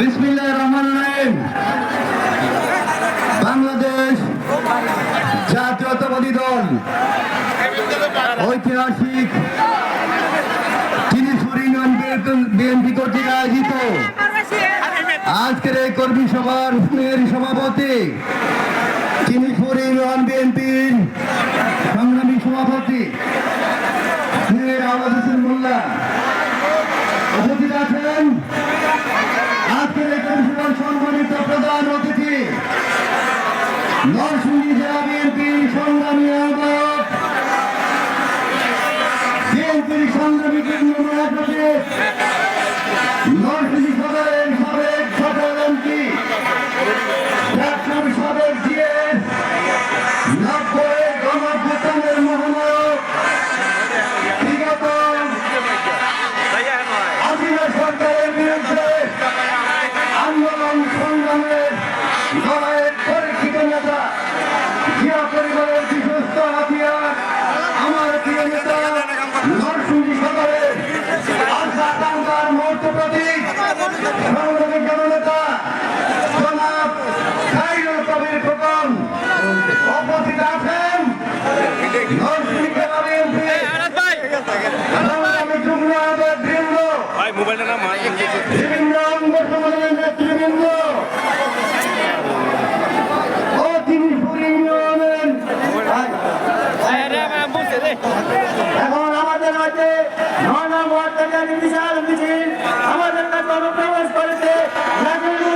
বিসমিল্লাহ রহমান রাহিম। বাংলাদেশ জাতীয়তাবাদী দল, ঐতিহাসিক তিরিশপুর ইউনিয়ন বিএনপি কর্তৃক আয়োজিত আজকের এই কর্মী সভার স্নেহের সভাপতি তিনি চিনিপুর ইউনিয়ন বিএনপির সংগ্রামী সভাপতি আমাদের নরসিংদী জেলা বিএনপির সংগ্রামী আহ্বায়ক বিএনপির সংগ্রামী কেন্দ্র সভাপতি নরসিংদী মুহূর্ত প্রতীক সংগ্রামী জননেতা জনাব খাইরুল কবির খোকন উপস্থিত আছেন নরসিংদী জেলা नौ नाम वार्ता का हमारे तत्वों प्रवेश करते हैं लगभग